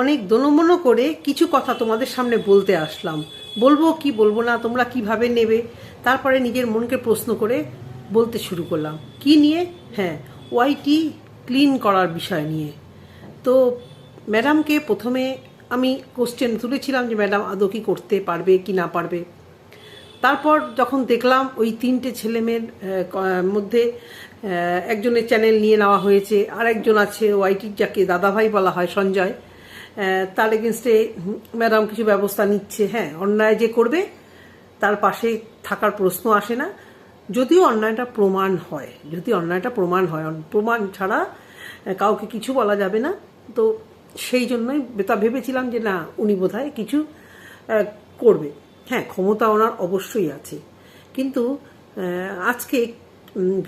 অনেক দনমনো করে কিছু কথা তোমাদের সামনে বলতে আসলাম। বলব কি বলব না, তোমরা কীভাবে নেবে? তারপরে নিজের মনকে প্রশ্ন করে বলতে শুরু করলাম। কি নিয়ে? হ্যাঁ ওয়াইটি ক্লিন করার বিষয় নিয়ে। তো ম্যাডামকে প্রথমে আমি কোশ্চেন তুলেছিলাম যে ম্যাডাম আদৌ কি করতে পারবে, কি না পারবে। তারপর যখন দেখলাম ওই তিনটে ছেলেমেয়ের মধ্যে একজনের চ্যানেল নিয়ে নেওয়া হয়েছে আর একজন আছে ওয়াইটির, যাকে দাদাভাই বলা হয়, সঞ্জয়। তার এগেনস্টে ম্যাডাম কিছু ব্যবস্থা নিচ্ছে হ্যাঁ অন্যায় যে করবে, তার পাশে থাকার প্রশ্ন আসে না। যদিও অন্যায়টা প্রমাণ হয় যদি অন্যায়টা প্রমাণ হয় প্রমাণ ছাড়া কাউকে কিছু বলা যাবে না। তো সেই জন্যই তা ভেবেছিলাম যে না, উনি বোধহয় কিছু করবে। হ্যাঁ ক্ষমতা ওনার অবশ্যই আছে। কিন্তু আজকে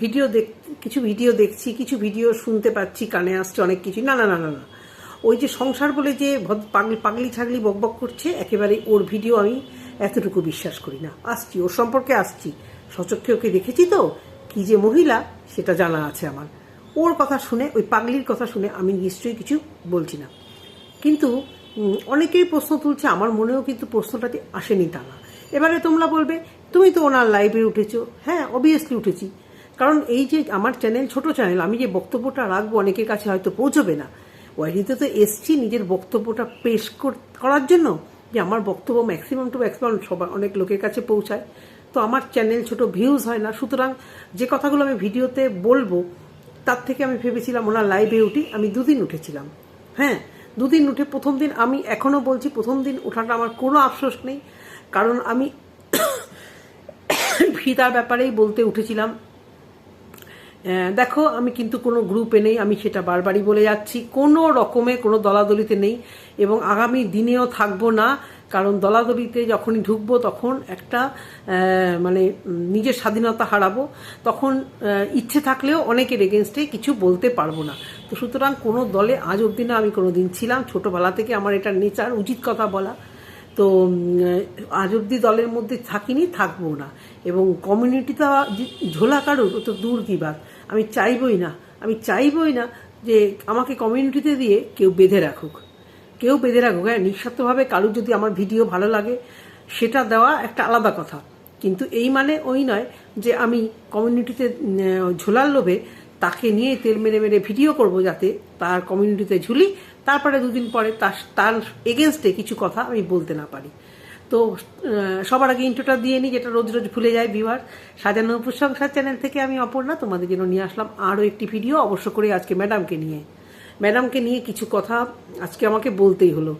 ভিডিও দেখ কিছু ভিডিও দেখছি, কিছু ভিডিও শুনতে পাচ্ছি, কানে আসছে অনেক কিছু, না না না না না। ওই যে সংসার বলে যে পাগলি পাগলি ছাগলি বকবক করছে, একেবারে ওর ভিডিও আমি এতটুকু বিশ্বাস করি না। আসছি, ওর সম্পর্কে আসছি। সচক্ষে ওকে দেখেছি তো, কি যে মহিলা, সেটা জানা আছে আমার। ওর কথা শুনে, ওই পাগলির কথা শুনে আমি নিশ্চয়ই কিছু বলছি না। কিন্তু অনেকেই প্রশ্ন তুলছে, আমার মনেও কিন্তু প্রশ্নটাতে আসেনি তা না এবারে তোমরা বলবে, তুমি তো ওনার লাইভে উঠেছো। হ্যাঁ অবভিয়াসলি উঠেছি। কারণ এই যে আমার চ্যানেল ছোট চ্যানেল আমি যে বক্তব্যটা রাখব, অনেকের কাছে হয়তো পৌঁছবে না। ওয়াইডিতে তো এসছি নিজের বক্তব্যটা পেশ করার জন্য যে আমার বক্তব্য ম্যাক্সিমাম টু ম্যাক্সিমাম সবার অনেক লোকের কাছে পৌঁছায়। তো আমার চ্যানেল ছোট ভিউজ হয় না। সুতরাং যে কথাগুলো আমি ভিডিওতে বলব, তার থেকে আমি ভেবেছিলাম ওনার লাইভে উঠি। আমি দুদিন উঠেছিলাম। হ্যাঁ দুদিন উঠে প্রথম দিন আমি এখনও বলছি, প্রথম দিন ওঠাটা আমার কোনো আফসোস নেই। কারণ আমি ফিতার ব্যাপারেই বলতে উঠেছিলাম। দেখো, আমি কিন্তু কোনো গ্রুপে নেই, আমি সেটা বারবারই বলে যাচ্ছি। কোনো রকমে কোনো দলাদলিতে নেই এবং আগামী দিনেও থাকব না, কারণ দলাদলিতে যখনই ঢুকবো তখন একটা মানে নিজের স্বাধীনতা হারাবো। তখন ইচ্ছে থাকলেও অনেকের এগেনস্টে কিছু বলতে পারব না। তো সুতরাং কোনো দলে আজ অবধি না, আমি কোনো দিন ছিলাম। ছোটোবেলা থেকে আমার এটা নেচার, উচিত কথা বলা। তো আজ অব্দি দলের মধ্যে থাকিনি, থাকব না। এবং কমিউনিটিটা যে- ঝোলা কারুর তো দূর কি বাত। আমি চাইবই না। আমি চাইবই না যে আমাকে কমিউনিটিতে দিয়ে কেউ বেঁধে রাখুক। কেউ বেঁধে রাখুক। হ্যাঁ নিঃস্বার্থভাবে কারুর যদি আমার ভিডিও ভালো লাগে, সেটা দেওয়া একটা আলাদা কথা। কিন্তু এই মানে ওই নয় যে আমি কমিউনিটিতে ঝোলার লোভে তাকে নিয়ে তেল মেরে মেরে ভিডিও করব যাতে তার কমিউনিটিতে ঝুলি, তারপরে দুদিন পরে তার তার এগেনস্টে কিছু কথা আমি বলতে না পারি। তো সবার আগে ইন্ট্রোটা দিয়ে নিই, যেটা রোজ রোজ ভুলে যায় বিভার সাজানো উপসংসার চ্যানেল থেকে আমি অপর্ণা, তোমাদের জন্য নিয়ে আসলাম আরও একটি ভিডিও অবশ্য করে আজকে ম্যাডামকে নিয়ে। ম্যাডামকে নিয়ে কিছু কথা আজকে আমাকে বলতেই হলো।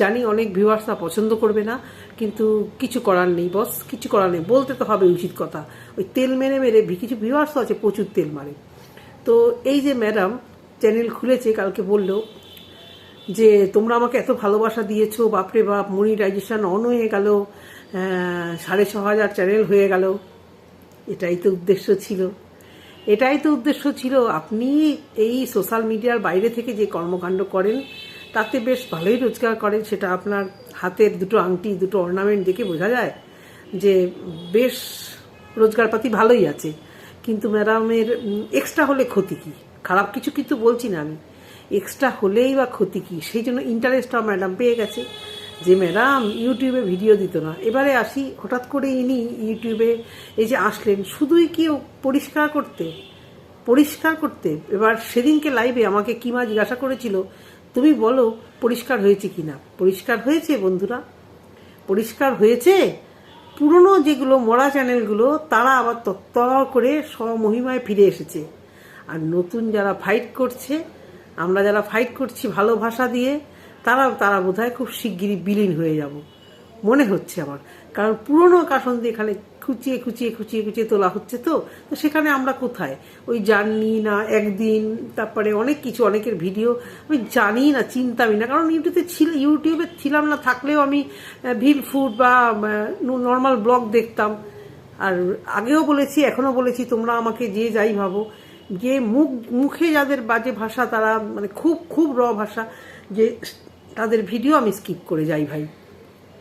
জানি অনেক ভিউয়ার্সরা পছন্দ করবে না, কিন্তু কিছু করার নেই বস কিছু করার নেই, বলতে তো হবে উচিত কথা। ওই তেল মেরে মেরে কিছু ভিউয়ার্সও আছে, প্রচুর তেল মারে। তো এই যে ম্যাডাম চ্যানেল খুলেছে, কালকে বলল যে তোমরা আমাকে এত ভালোবাসা দিয়েছ, বাপরে বাপ মনিটাইজেশন অন হয়ে গেল সাড়ে ছ হাজার চ্যানেল হয়ে গেল। এটাই তো উদ্দেশ্য ছিল। এটাই তো উদ্দেশ্য ছিল। আপনি এই সোশ্যাল মিডিয়ার বাইরে থেকে যে কর্মকাণ্ড করেন, তাতে বেশ ভালোই রোজগার করেন, সেটা আপনার হাতের দুটো আংটি, দুটো অর্নামেন্ট দেখে বোঝা যায় যে বেশ রোজগারপাতি ভালোই আছে। কিন্তু ম্যাডামের এক্সট্রা হলে ক্ষতি কি? খারাপ কিছু কিন্তু বলছি না আমি। এক্সট্রা হলেই বা ক্ষতি কী? সেই জন্য ইন্টারেস্টটা ম্যাডাম পেয়ে গেছে যে ম্যাডাম ইউটিউবে ভিডিও দিত না। এবারে আসি, হঠাৎ করে ইনি ইউটিউবে এই যে আসলেন, শুধুই কি পরিষ্কার করতে? পরিষ্কার করতে? এবার সেদিনকে লাইভে আমাকে কিমা জিজ্ঞাসা করেছিল, তুমি বলো পরিষ্কার হয়েছে কি না পরিষ্কার হয়েছে, বন্ধুরা। পরিষ্কার হয়েছে। পুরনো যেগুলো মরা চ্যানেলগুলো, তারা আবার তত্তর করে স্বমহিমায় ফিরে এসেছে। আর নতুন যারা ফাইট করছে আমরা যারা ফাইট করছি ভালো ভাষা দিয়ে তারা তারা বোধহয় খুব শিগগিরই বিলীন হয়ে যাব। মনে হচ্ছে আমার। কারণ পুরনো কাশন দিয়ে এখানে খুচিয়ে খুচিয়ে খুচিয়ে খুচিয়ে তোলা হচ্ছে তো তো সেখানে আমরা কোথায়? ওই জার্নি না, একদিন, তারপরে অনেক কিছু, অনেকের ভিডিও। আমি জানি না, চিন্তামি না। কারণ ইউটিউবে ছিল, ইউটিউবে ছিলাম না, থাকলেও আমি ভিল ফুড বা নর্মাল ব্লগ দেখতাম। আর আগেও বলেছি এখনও বলেছি, তোমরা আমাকে যে যাই ভাবো। যে মুখ, মুখে যাদের বাজে ভাষা, তারা মানে খুব খুব র ভাষা, যে তাদের ভিডিও আমি স্কিপ করে যাই ভাই।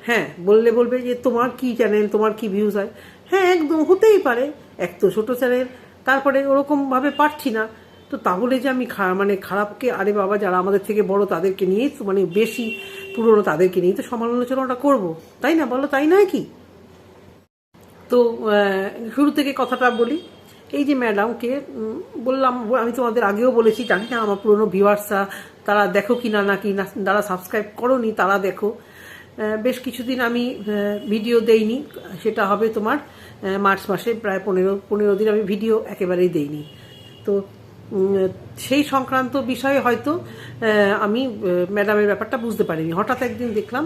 হ্যাঁ বললে বলবে যে তোমার কি চ্যানেল তোমার কি ভিউজ হয়? হ্যাঁ একদম, হতেই পারে। এক তো ছোট চ্যানেল তারপরে ওরকম ভাবে পারছি না। তো তাহলে যে আমি মানে খারাপকে, আরে বাবা, যারা আমাদের থেকে বড়, তাদেরকে নিয়েই মানে বেশি পুরনো তাদেরকে নিয়েই তো সমালোচনাটা করব। তাই না? বলো, তাই নয় কি? তো শুরু থেকে কথাটা বলি। এই যে ম্যাডামকে বললাম, আমি তোমাদের আগেও বলেছি, জানি না আমার পুরনো ভিউয়ার্সরা, তারা দেখো কি না নাকি না যারা সাবস্ক্রাইব করনি তারা দেখো। বেশ কিছুদিন আমি ভিডিও দেইনি, সেটা হবে তোমার মার্চ মাসে প্রায় পনেরো পনেরো দিন আমি ভিডিও একেবারেই দেইনি। তো সেই সংক্রান্ত বিষয়ে হয়তো আমি ম্যাডামের ব্যাপারটা বুঝতে পারিনি। হঠাৎ একদিন দেখলাম,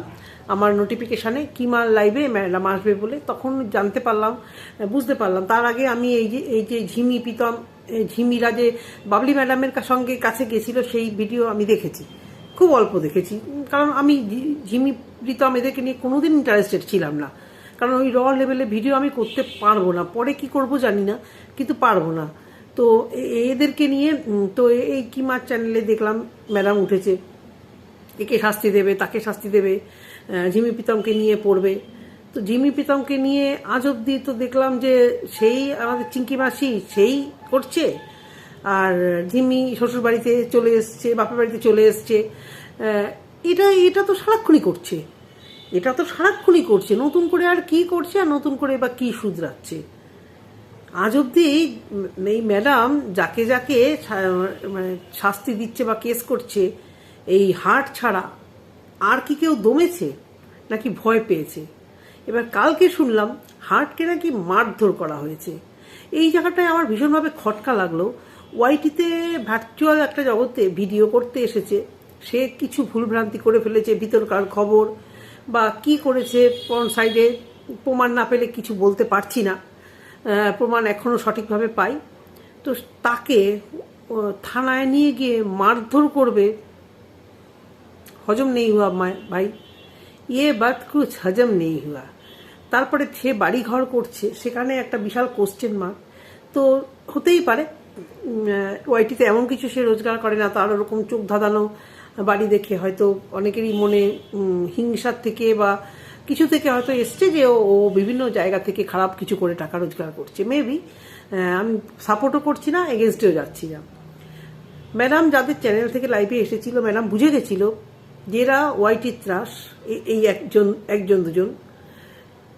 আমার নোটিফিকেশানে কিমার লাইভে ম্যাডাম আসবে বলে তখন জানতে পারলাম বুঝতে পারলাম। তার আগে আমি এই যে এই যে ঝিমি প্রীতম ঝিমিরা যে বাবলি ম্যাডামের সঙ্গে কাছে গেছিল, সেই ভিডিও আমি দেখেছি। খুব অল্প দেখেছি। কারণ আমি ঝিমি প্রীতম এদেরকে নিয়ে কোনোদিন ইন্টারেস্টেড ছিলাম না। কারণ ওই র লেভেলে ভিডিও আমি করতে পারব না। পরে কি করব জানি না, কিন্তু পারব না। তো এদেরকে নিয়ে তো এই এই কিমার চ্যানেলে দেখলাম ম্যাডাম উঠেছে। একে শাস্তি দেবে, তাকে শাস্তি দেবে জিমি প্রীতমকে নিয়ে পড়বে। তো জিমি প্রীতমকে নিয়ে আজ অব্দি তো দেখলাম যে সেই আমাদের চিঙ্কি মাসি সেই করছে। আর জিমি শ্বশুর বাড়িতে চলে এসছে, বাপের বাড়িতে চলে এসছে। এটা এটা তো সারাক্ষণই করছে। এটা তো সারাক্ষণই করছে। নতুন করে আর কি করছে আর নতুন করে বা কি শুধরাচ্ছে? আজ অব্দি এই ম্যাডাম যাকে যাকে মানে শাস্তি দিচ্ছে বা কেস করছে, এই হার্ট ছাড়া আর কি কেউ দমেছে নাকি ভয় পেয়েছে? এবার কালকে শুনলাম হার্টকে নাকি মারধর করা হয়েছে। এই জায়গাটায় আমার ভীষণভাবে খটকা লাগল। ওয়াইটিতে ভার্চুয়াল একটা জগতে ভিডিও করতে এসেছে। সে কিছু ভুলভ্রান্তি করে ফেলেছে ভিতরকার খবর বা কি করেছে, কোন সাইডে প্রমাণ না পেলে কিছু বলতে পারছি না। প্রমাণ এখনও সঠিকভাবে পাই। তো তাকে থানায় নিয়ে গিয়ে মারধর করবে হজম নেই হুয়া ভাই। ইয়ে বাত কুছ হজম নেই হুয়া। তারপরে সে বাড়ি ঘর করছে, সেখানে একটা বিশাল কোশ্চেন মার্ক তো হতেই পারে ওয়াইটিতে এমন কিছু সে রোজগার করে না, তার ওরকম চোখ ধাঁধানো বাড়ি দেখে। হয়তো অনেকেরই মনে হিংসার থেকে বা কিছু থেকে হয়তো এসছে যে ও বিভিন্ন জায়গা থেকে খারাপ কিছু করে টাকা রোজগার করছে মেবি আমি সাপোর্টও করছি না এগেনস্টেও যাচ্ছি না। ম্যাডাম যাদের চ্যানেল থেকে লাইভে এসেছিল, ম্যাডাম বুঝে গেছিল যেরা ওয়াইটি ত্রাস এই একজন একজন দুজন।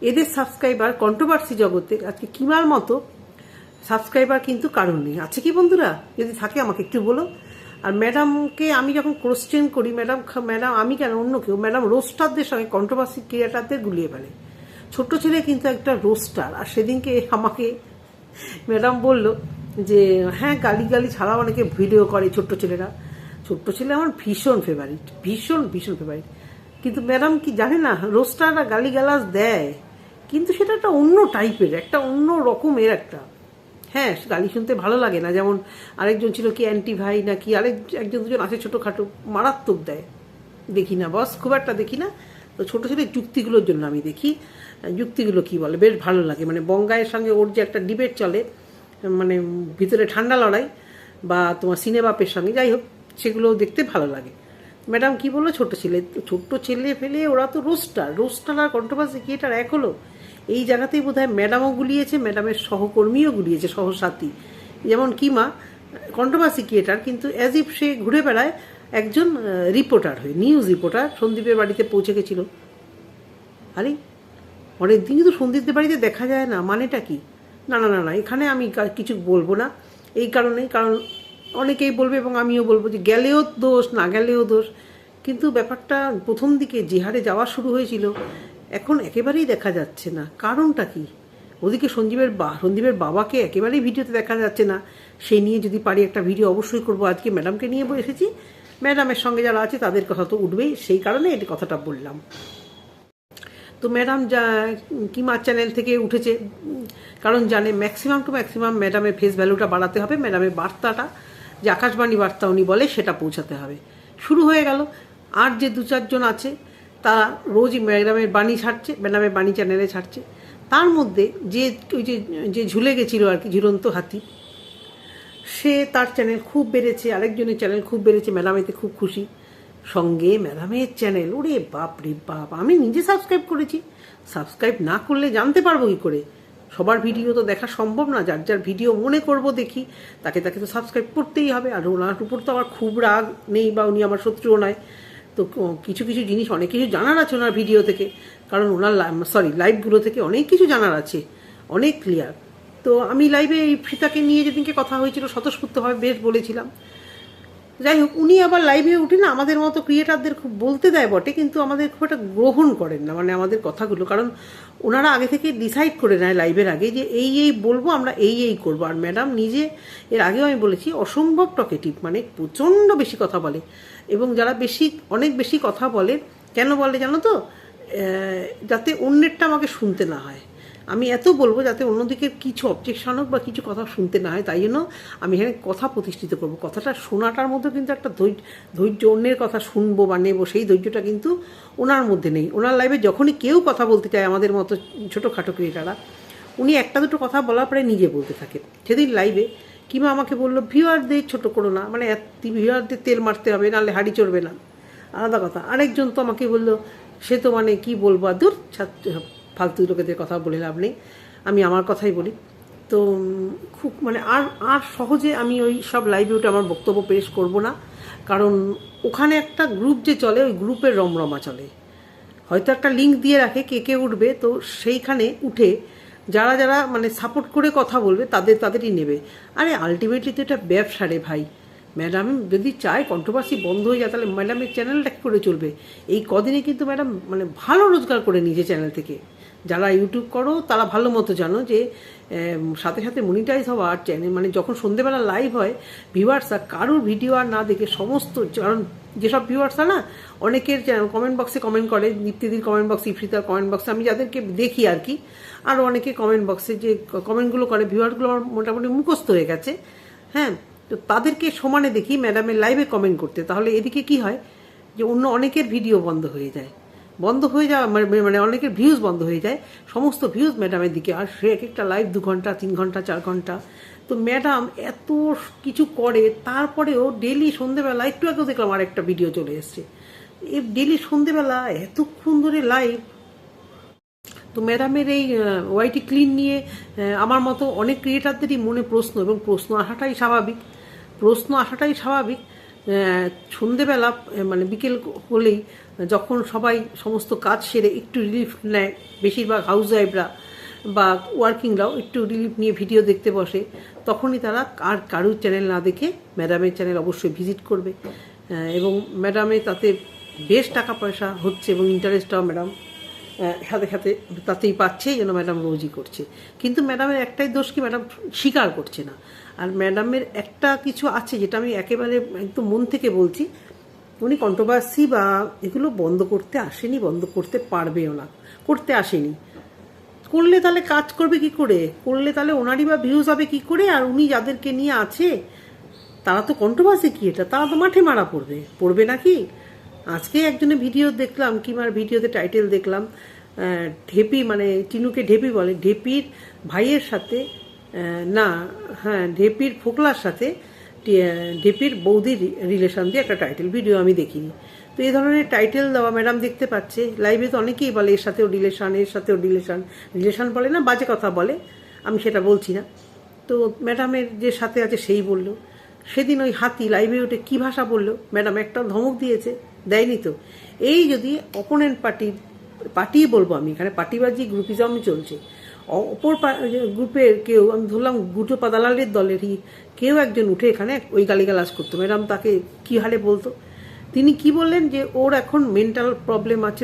এদের সাবস্ক্রাইবার কন্ট্রোভার্সি জগতে আজকে কিমার মতো সাবস্ক্রাইবার কিন্তু কারণ নেই। আছে কি বন্ধুরা? যদি থাকে আমাকে একটু বলো। আর ম্যাডামকে আমি যখন কোশ্চেন করি ম্যাডাম ম্যাডাম আমি কেন অন্য কেউ? ম্যাডাম রোস্টারদের সঙ্গে কন্ট্রোভার্সি ক্রিয়েটারদের গুলিয়ে ফেলে। ছোট্ট ছেলে কিন্তু একটা রোস্টার আর সেদিনকে আমাকে ম্যাডাম বলল যে হ্যাঁ গালি গালি ছাড়াও অনেকে ভিডিও করে ছোট্ট ছেলেরা। ছোট্ট ছেলে আমার ভীষণ ফেভারিট ভীষণ ভীষণ ফেভারিট কিন্তু ম্যাডাম কি জানে না রোস্টাররা গালি গালাজ দেয়। কিন্তু সেটা একটা অন্য টাইপের একটা অন্য রকমের একটা। হ্যাঁ গালি শুনতে ভালো লাগে না। যেমন আরেকজন ছিল কি অ্যান্টি ভাই না কি আরেক, একজন দুজন আছে ছোটোখাটো, মারাত্মক দেয়। দেখি না বস খুব একটা দেখি না। তো ছোটো ছোটো যুক্তিগুলোর জন্য আমি দেখি। যুক্তিগুলো কি বলে? বেশ ভালো লাগে। মানে বঙ্গায়ের সঙ্গে ওর যে একটা ডিবেট চলে মানে ভিতরে ঠান্ডা লড়াই বা তোমার সিনেমাপের সঙ্গে, যাই হোক সেগুলো দেখতে ভালো লাগে। ম্যাডাম কি বলল? ছোট ছেলে, ছোট্ট ছেলে ফেলে ওরা তো রোস্টার রোস্টার আর কন্ট্রোভার্সি কি এটার এক হলো। এই জায়গাতেই বোধ হয় ম্যাডামও গুলিয়েছে, ম্যাডামের সহকর্মীও গুলিয়েছে, সহসাথী। যেমন কিমা, কন্ট্রোভার্সি ক্রিয়েটার, কিন্তু অ্যাজ ইফ সে ঘুরে বেড়ায় একজন রিপোর্টার হয়ে নিউজ রিপোর্টার সন্দীপের বাড়িতে পৌঁছে গেছিল। আরে অনেক দিন কিন্তু সন্দীপদের বাড়িতে দেখা যায় না, মানেটা কি? না না না না, এখানে আমি কিছু বলব না। এই কারণেই, কারণ অনেকেই বলবে এবং আমিও বলব যে গেলেও দোষ, না গেলেও দোষ। কিন্তু ব্যাপারটা প্রথম দিকে যে হারে যাওয়া শুরু হয়েছিল এখন একেবারেই দেখা যাচ্ছে না। কারণটা কি? ওদিকে সঞ্জীবের বা, সন্দীপের বাবাকে একেবারেই ভিডিওতে দেখা যাচ্ছে না। সেই নিয়ে যদি পারি একটা ভিডিও অবশ্যই করব। আজকে ম্যাডামকে নিয়ে এসেছি। ম্যাডামের সঙ্গে যারা আছে তাদের কথা তো উঠবেই। সেই কারণে এই কথাটা বললাম। তো ম্যাডাম যা কিমার চ্যানেল থেকে উঠেছে। কারণ জানে ম্যাক্সিমাম টু ম্যাক্সিমাম ম্যাডামের ফেস ভ্যালুটা বাড়াতে হবে। ম্যাডামের বার্তাটা, যে আকাশবাণী বার্তা উনি বলে সেটা পৌঁছাতে হবে। শুরু হয়ে গেল। আর যে দু চারজন আছে তারা রোজই ম্যাডামের বাণী ছাড়ছে, ম্যাডামের বাণী চ্যানেলে ছাড়ছে। তার মধ্যে যে, ওই যে যে ঝুলে গেছিল আর কি, ঝুলন্ত হাতি, সে তার চ্যানেল খুব বেড়েছে, আরেকজনের চ্যানেল খুব বেড়েছে, ম্যাডাম এতে খুব খুশি। সঙ্গে ম্যাডামের চ্যানেল ওরে বাপ রে বাপ, আমি নিজে সাবস্ক্রাইব করেছি। সাবস্ক্রাইব না করলে জানতে পারব কি করে? সবার ভিডিও তো দেখা সম্ভব না, যার যার ভিডিও মনে করব দেখি, তাকে তাকে তো সাবস্ক্রাইব করতেই হবে। আর ওনার উপর তো আমার খুব রাগ নেই বা উনি আমার শত্রুও নয়। তো কিছু কিছু জিনিস, অনেক কিছু জানার আছে ওনার ভিডিও থেকে। কারণ ওনার সরি লাইভগুলো থেকে অনেক কিছু জানার আছে। অনেক ক্লিয়ার তো আমি লাইভে এই ফিতাকে নিয়ে যেদিনকে কথা হয়েছিল, স্বতঃস্ফূর্তভাবে বেশ বলেছিলাম। যাই হোক, উনি আবার লাইভে উঠে না, আমাদের মতো ক্রিয়েটারদের খুব বলতে দেয় বটে, কিন্তু আমাদের খুব একটা গ্রহণ করেন না মানে আমাদের কথাগুলো। কারণ ওনারা আগে থেকে ডিসাইড করে নেয় লাইভের আগে যে এই এই বলব, আমরা এই এই করব। আর ম্যাডাম নিজে, এর আগেও আমি বলেছি, অসম্ভব টকেটিভ মানে প্রচণ্ড বেশি কথা বলে। এবং যারা বেশি, অনেক বেশি কথা বলে, কেন বলে জানো তো? যাতে অন্যেরটা আমাকে শুনতে না হয়। আমি এত বলব যাতে অন্যদিকে কিছু অবজেকশন হোক বা কিছু কথা শুনতে না হয়, তাই জন্য আমি এখানে কথা প্রতিষ্ঠিত করব। কথাটা শোনাটার মধ্যে কিন্তু একটা ধৈর্য ধৈর্য, অন্যের কথা শুনব বা নেব সেই ধৈর্যটা কিন্তু ওনার মধ্যে নেই। ওনার লাইফে যখনই কেউ কথা বলতে চায়, আমাদের মতো ছোটোখাটো ক্রিয়েটাররা, উনি একটা দুটো কথা বলার পরে নিজে বলতে থাকে। সেদিন লাইভে কিংবা আমাকে বলল, ভিউয়ারদের ছোটো করো না। মানে ভিউয়ারদের তেল মারতে হবে, নাহলে হাড়ি চড়বে না। আলাদা কথা। আরেকজন তো আমাকে বলল, সে তো মানে কি বলব দূর ছাত্র ফালতু লোকেদের কথা বলে লাভ নেই। আমি আমার কথাই বলি। তো, খুব মানে আর আর সহজে আমি ওই সব লাইভে উঠে আমার বক্তব্য পেশ করব না। কারণ, ওখানে একটা গ্রুপ যে চলে, ওই গ্রুপের রমরমা চলে। হয়তো একটা লিঙ্ক দিয়ে রাখে, কে কে উঠবে। তো সেইখানে উঠে যারা যারা মানে সাপোর্ট করে কথা বলবে, তাদের, তাদেরই নেবে। আরে আলটিমেটলি তো এটা ব্যবসা রে ভাই। ম্যাডাম যদি চায় কন্ট্রোভার্সি বন্ধ হয়ে যায়, তাহলে ম্যাডামের চ্যানেলটা কী করে চলবে? এই কদিনে কিন্তু ম্যাডাম মানে ভালো রোজগার করে নিজে চ্যানেল থেকে। যারা ইউটিউব করো, তারা ভালো মতো জানো যে সাথে সাথে মনিটাইজ হওয়া আর চ্যানেল মানে যখন সন্ধেবেলা লাইভ হয় ভিউয়ার্সরা কারোর ভিডিও আর না দেখে সমস্ত কারণ যেসব ভিউয়ার্সরা না, অনেকের কমেন্ট বক্সে কমেন্ট করে, নিত্যদিন কমেন্ট বক্স ইফরিতার কমেন্ট বক্সে আমি যাদেরকে দেখি আর কি, আর অনেকে কমেন্ট বক্সে যে কমেন্টগুলো করে ভিউয়ারগুলো আমার মোটামুটি মুখস্থ হয়ে গেছে হ্যাঁ? তো তাদেরকে সমানে দেখি ম্যাডামের লাইভে কমেন্ট করতে, তাহলে এদিকে কি হয়? যে অন্য অনেকের ভিডিও বন্ধ হয়ে যায়। বন্ধ হয়ে যাওয়া মানে মানে অনেকের ভিউজ বন্ধ হয়ে যায়। সমস্ত ভিউজ ম্যাডামের দিকে, আর সে এক একটা লাইভ দু ঘণ্টা, তিন ঘণ্টা, চার ঘণ্টা। তো ম্যাডাম এত কিছু করে, তারপরেও ডেলি সন্ধেবেলা, একটু আগেও দেখলাম আর একটা ভিডিও চলে এসছে। ডেলি সন্ধেবেলা এতক্ষণ ধরে লাইভ তো ম্যাডামের এই ওয়াইটি ক্লিন নিয়ে আমার মতো অনেক ক্রিয়েটারদেরই মনে প্রশ্ন, এবং প্রশ্ন আসাটাই স্বাভাবিক। প্রশ্ন আসাটাই স্বাভাবিক। সন্ধেবেলা মানে বিকেল হলেই যখন সবাই সমস্ত কাজ সেরে একটু রিলিফ নেয়, বেশিরভাগ হাউস ওয়াইফরা বা ওয়ার্কিংরাও একটু রিলিফ নিয়ে ভিডিও দেখতে বসে, তখনই তারা আর কারুর চ্যানেল না দেখে ম্যাডামের চ্যানেল অবশ্যই ভিজিট করবে। এবং ম্যাডামে তাতে বেশ টাকা পয়সা হচ্ছে এবং ইন্টারেস্টটাও ম্যাডাম সাথে সাথে তাতেই পাচ্ছে যেন ম্যাডাম রোজই করছে। কিন্তু ম্যাডামের একটাই দোষ কি ম্যাডাম স্বীকার করছে না। আর ম্যাডামের একটা কিছু আছে যেটা আমি একেবারে একদম মন থেকে বলছি উনি কন্ট্রোভার্সি বা এগুলো বন্ধ করতে আসেনি, বন্ধ করতে পারবেও না, করতে আসেনি। করলে তাহলে কাজ করবে কি করে? করলে তাহলে ওনারই বা ভিউজ হবে কি করে? আর উনি যাদেরকে নিয়ে আছে, তারা তো কন্ট্রোভার্সি কি এটা? তারা তো মাঠে মারা পড়বে। পড়বে নাকি আজকে একজনের ভিডিও দেখলাম কিংবা ভিডিওতে টাইটেল দেখলাম ঢেপি মানে টিনুকে ঢেপি বলে, ঢেপির ভাইয়ের সাথে না হ্যাঁ ঢেপির ফোকলার সাথে ঢেপির বৌদির রিলেশন দিয়ে একটা টাইটেল ভিডিও আমি দেখিনি। তো এই ধরনের টাইটেল দেওয়া ম্যাডাম দেখতে পাচ্ছে। লাইভে তো অনেকেই বলে এর সাথেও রিলেশন, এর সাথেও রিলেশন। রিলেশন বলে না, বাজে কথা বলে। আমি সেটা বলছি না। তো ম্যাডামের যে সাথে আছে সেই বলল। সেদিন ওই হাতি লাইভে উঠে কী ভাষা বলল? ম্যাডাম একটা ধমক দিয়েছে, দেয়নি তো। এই যদি অপোনেন্ট পার্টির পার্টি বলব আমি, এখানে পার্টিবাজি গ্রুপিজম চলছে। অপর গ্রুপের কেউ, আমি ধরলাম গুটো পাদালালের দলেরই কেউ একজন উঠে এখানে ওই গালিগালাজ করতো। ম্যাডাম তাকে কী হারে বলতো? তিনি কি বললেন যে, ওর এখন মেন্টাল প্রবলেম আছে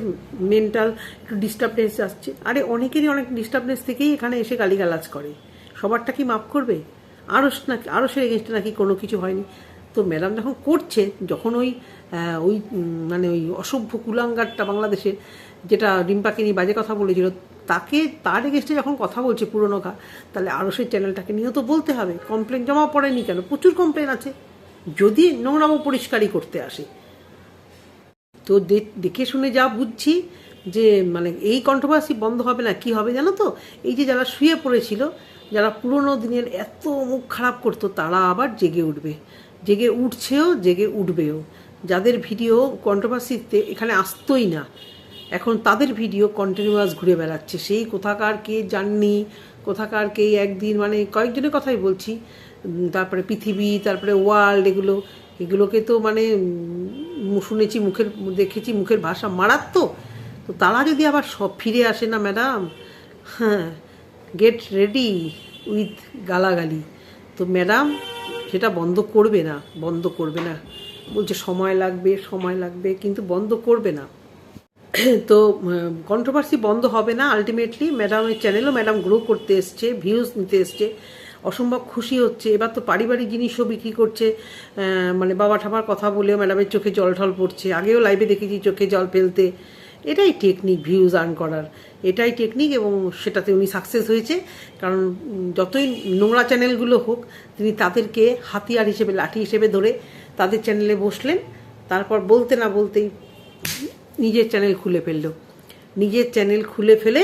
মেন্টাল একটু ডিস্টার্বনেস আসছে। আরে অনেকেরই অনেক ডিস্টার্বনেস থেকেই এখানে এসে গালিগালাজ করে। সবারটা কি মাফ করবে? আরও নাকি আরও সে এগেনস্টে নাকি কোনো কিছু হয়নি। তো ম্যাডাম যখন করছে, যখন ওই ওই মানে ওই অসভ্য কুলাঙ্গারটা বাংলাদেশের, যেটা রিম্পাকে নিয়ে বাজে কথা বলেছিল তাকে তার এগেনস্টে যখন কথা বলছে পুরনো ঘা তাহলে আরও সেই চ্যানেলটাকে নিয়েও তো বলতে হবে। কমপ্লেন জমা পড়েনি কেন? প্রচুর কমপ্লেন আছে। যদি নোংরামো পরিষ্কারই করতে আসে। তো দেখে শুনে যা বুঝছি যে মানে এই কন্ট্রোভার্সি বন্ধ হবে না, কি হবে জানো তো? এই যে যারা শুয়ে পড়েছিল, যারা পুরনো দিনের এত মুখ খারাপ করতো, তারা আবার জেগে উঠবে। জেগে উঠছেও, জেগে উঠবেও। যাদের ভিডিও কন্ট্রোভার্সিতে এখানে আসতোই না। এখন তাদের ভিডিও কন্টিনিউয়াস ঘুরে বেড়াচ্ছে। সেই কোথাকার কে জাননি, কোথাকার কে একদিন মানে কয়েকজনের কথাই বলছি তারপরে পৃথিবী, তারপরে ওয়ার্ল্ড এগুলো, এগুলোকে তো মানে শুনেছি মুখের, দেখেছি মুখের ভাষা মারাত্মক। তো তারা যদি আবার সব ফিরে আসে না ম্যাডাম হ্যাঁ গেট রেডি উইথ গালাগালি। তো ম্যাডাম সেটা বন্ধ করবে না, বন্ধ করবে না। বলছে সময় লাগবে সময় লাগবে, কিন্তু বন্ধ করবে না। তো কন্ট্রোভার্সি বন্ধ হবে না আলটিমেটলি ম্যাডামের চ্যানেলও ম্যাডাম গ্রো করতে এসছে ভিউজ নিতে এসছে, অসম্ভব খুশি হচ্ছে। এবার তো পারিবারিক জিনিসও বিক্রি করছে মানে বাবা ঠামার কথা বলেও ম্যাডামের চোখে জল ঠল পড়ছে। আগেও লাইভে দেখেছি চোখে জল ফেলতে। এটাই টেকনিক ভিউজ আর্ন করার। এটাই টেকনিক এবং সেটাতে উনি সাকসেস হয়েছে। কারণ যতই নোংরা চ্যানেলগুলো হোক, তিনি তাদেরকে হাতিয়ার হিসেবে, লাঠি হিসেবে ধরে তাদের চ্যানেলে বসলেন। তারপর বলতে না বলতেই নিজের চ্যানেল খুলে ফেলল। নিজের চ্যানেল খুলে ফেলে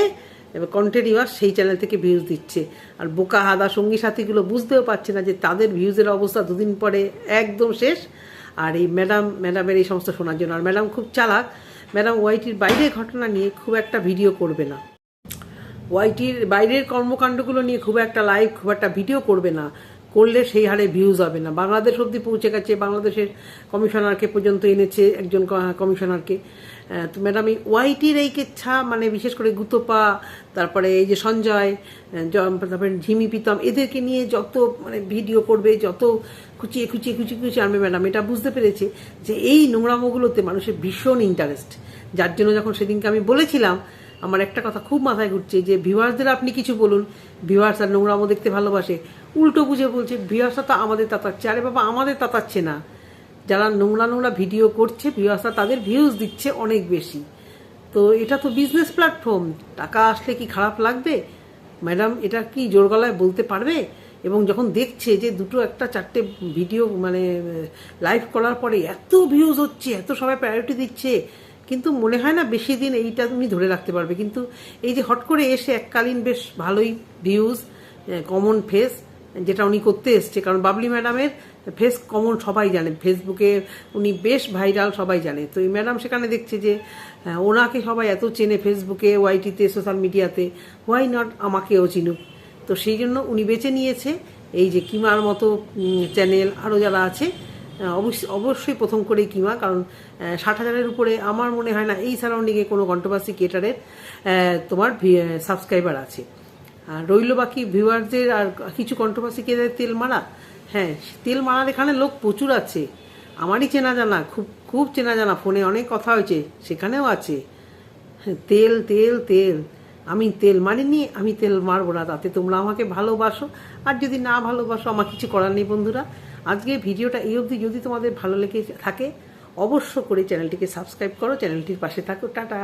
এবার কন্টিনিউয়াস সেই চ্যানেল থেকে ভিউজ দিচ্ছে। আর বোকা হাদা সঙ্গী সাথীগুলো বুঝতেও পারছে না যে তাদের ভিউজের অবস্থা দুদিন পরে একদম শেষ। আর এই ম্যাডাম ম্যাডামের এই সমস্ত শোনার জন্য। আর ম্যাডাম খুব চালাক। ম্যাডাম ওয়াইটির বাইরের ঘটনা নিয়ে খুব একটা ভিডিও করবে না। ওয়াইটির বাইরের কর্মকাণ্ডগুলো নিয়ে খুব একটা লাইভ খুব একটা ভিডিও করবে না। করলে সেই হারে ভিউজ হবে না। বাংলাদেশ অবধি পৌঁছে গেছে। বাংলাদেশের কমিশনারকে পর্যন্ত এনেছে একজন কমিশনারকে তো ম্যাডাম, এই ওয়াইটির এই কেচ্ছা মানে বিশেষ করে গুতপা, তারপরে এই যে সঞ্জয় তারপরে ঝিমি পিতম এদেরকে নিয়ে যত মানে ভিডিও করবে, যত খুচিয়ে খুচিয়ে খুচিয়ে খুচিয়ে আনবে ম্যাডাম, এটা বুঝতে পেরেছে যে এই নোংরামোগুলোতে মানুষের ভীষণ ইন্টারেস্ট যার জন্য যখন সেদিনকে আমি বলেছিলাম, আমার একটা কথা খুব মাথায় ঘুরছে যে ভিউয়ার্সদের আপনি কিছু বলুন। ভিউয়ার্স আর নোংরামো দেখতে ভালোবাসে। উল্টো বুঝে বলছে ভিউয়ার্সরা তো আমাদের তাতাচ্ছে। আরে বাবা, আমাদের তাতাচ্ছে না। যারা নোংরা নোংরা ভিডিও করছে ভিউয়ার্সরা তাদের ভিউজ দিচ্ছে অনেক বেশি। তো এটা তো বিজনেস প্ল্যাটফর্ম টাকা আসলে কি খারাপ লাগবে? ম্যাডাম এটা কি জোর গলায় বলতে পারবে? এবং যখন দেখছে যে দুটো একটা চারটে ভিডিও মানে লাইভ করার পরে এত ভিউজ হচ্ছে, এত সবাই প্রায়োরিটি দিচ্ছে, কিন্তু মনে হয় না বেশি দিন এইটা তুমি ধরে রাখতে পারবে। কিন্তু এই যে হট করে এসে এককালীন বেশ ভালোই ভিউজ কমন ফেস যেটা উনি করতে এসছে। কারণ বাবলি ম্যাডামের ফেস কমন সবাই জানে। ফেসবুকে উনি বেশ ভাইরাল সবাই জানে। তো এই ম্যাডাম সেখানে দেখছে যে ওনাকে সবাই এত চেনে ফেসবুকে ওয়াইটিতে সোশ্যাল মিডিয়াতে হোয়াই নট আমাকেও চিনুক? তো সেই জন্য উনি বেছে নিয়েছে এই যে কিমার মতো চ্যানেল আরও যারা আছে অবশ্যই অবশ্যই প্রথম করেই কিমা। কারণ ষাট হাজারের উপরে আমার মনে হয় না এই সারাউন্ডিংয়ে কোনো কন্ট্রোভার্সি ক্রিয়েটারের তোমার সাবস্ক্রাইবার আছে। আর রইল বাকি ভিউয়ারদের আর কিছু কন্ট্রোভার্সি ক্রিয়েটারের তেল মারা হ্যাঁ তেল মারার এখানে লোক প্রচুর আছে। আমারই চেনা জানা খুব খুব চেনা জানা ফোনে অনেক কথা হয়েছে সেখানেও আছে। হ্যাঁ, তেল তেল তেল আমি তেল মারিনি আমি তেল মারবো না তাতে তোমরা আমাকে ভালোবাসো। আর যদি না ভালোবাসো আমার কিছু করার নেই বন্ধুরা। আজকে ভিডিওটা এই অবধি যদি তোমাদের ভালো লেগে থাকে অবশ্য করে চ্যানেলটিকে সাবস্ক্রাইব করো চ্যানেলটির পাশে থাকো টাটা।